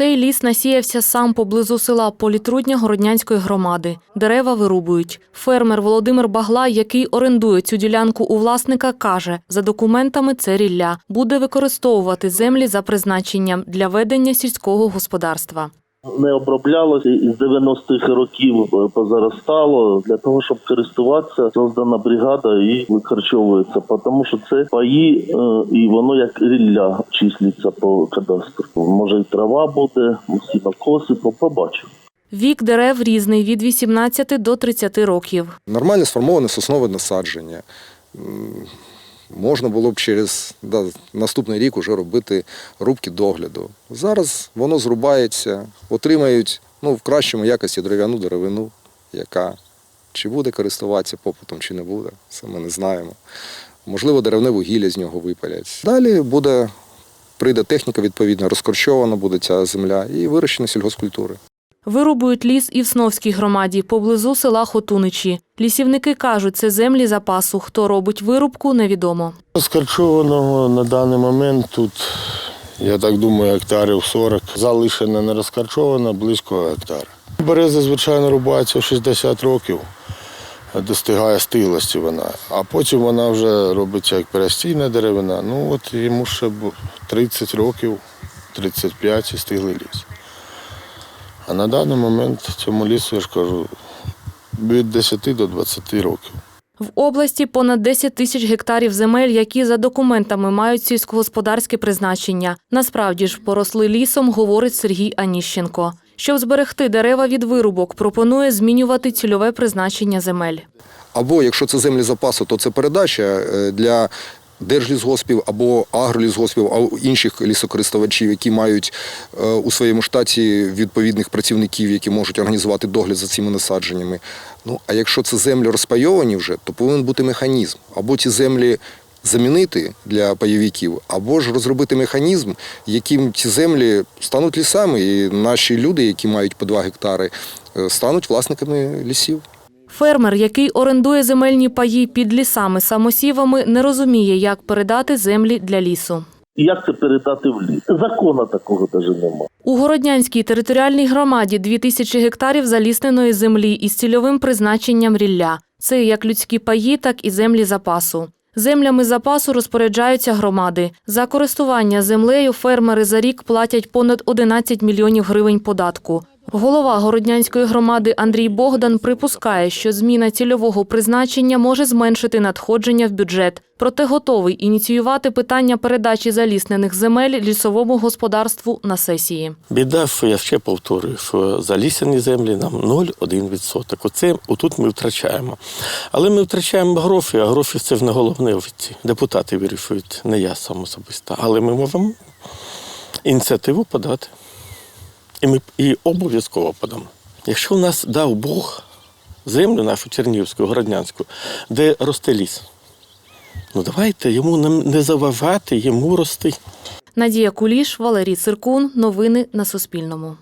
Цей ліс насіявся сам поблизу села Політрудня Городнянської громади. Дерева вирубують. Фермер Володимир Багла, який орендує цю ділянку у власника, каже, за документами це рілля. Буде використовувати землі за призначенням для ведення сільського господарства. Не оброблялося і з 90-х років е, позаростало для того, щоб користуватися, создана бригада і викорчовується, тому що це паї е, і воно як рілля числиться по кадастру. Може і трава буде, сінокоси, по- побачимо. Вік дерев різний від 18 до 30 років. Нормально сформоване соснове насадження. Можна було б через да, наступний рік уже робити рубки догляду. Зараз воно зрубається, отримають ну, в кращому якості дерев'яну деревину, яка чи буде користуватися попитом, чи не буде, це ми не знаємо. Можливо, деревне вугілля з нього випалять. Далі буде, прийде техніка відповідна, розкорчована буде ця земля і вирощені сільгоспкультури. Вирубують ліс і в Сновській громаді поблизу села Хотуничі. Лісівники кажуть, це землі запасу. Хто робить вирубку, невідомо. Розкарчованого на даний момент тут, я так думаю, гектарів 40. Залишена не розкарчована близько гектара. Береза, звичайно, рубається в 60 років, достигає стиглості вона, а потім вона вже робиться як перестійна деревина. Ну от йому ще 30 років, 35 і стиглий ліс. А на даний момент цьому лісу, я ж кажу, від 10 до 20 років. В області понад 10 тисяч гектарів земель, які за документами мають сільськогосподарське призначення. Насправді ж поросли лісом, говорить Сергій Аніщенко. Щоб зберегти дерева від вирубок, пропонує змінювати цільове призначення земель. Або якщо це землі запасу, то це передача е, для держлісгоспів або агролісгоспів, або інших лісокористувачів, які мають е, у своєму штаті відповідних працівників, які можуть організувати догляд за цими насадженнями. Ну а якщо це землі розпайовані вже, то повинен бути механізм. Або ці землі замінити для пайовиків, або ж розробити механізм, яким ці землі стануть лісами, і наші люди, які мають по 2 гектари, е, стануть власниками лісів. Фермер, який орендує земельні паї під лісами самосівами, не розуміє, як передати землі для лісу. Як це передати в ліс? Закона такого навіть немає. У Городнянській територіальній громаді 2000 гектарів залісненої землі із цільовим призначенням рілля. Це як людські паї, так і землі запасу. Землями запасу розпоряджаються громади. За користування землею фермери за рік платять понад 11 мільйонів гривень податку. Голова Городнянської громади Андрій Богдан припускає, що зміна цільового призначення може зменшити надходження в бюджет. Проте готовий ініціювати питання передачі заліснених земель лісовому господарству на сесії. Біда, що я ще повторюю, що залісені землі нам 0,1%. Оце отут ми втрачаємо. Але ми втрачаємо гроші, а гроші це ж не головне в ці. Депутати вирішують, не я сам особисто. Але ми можемо ініціативу подати. І ми і обов'язково подамо. Якщо в нас дав Бог землю нашу Чернігівську, Городнянську, де росте ліс, ну давайте йому не заважати йому рости. Надія Куліш, Валерій Циркун. Новини на Суспільному.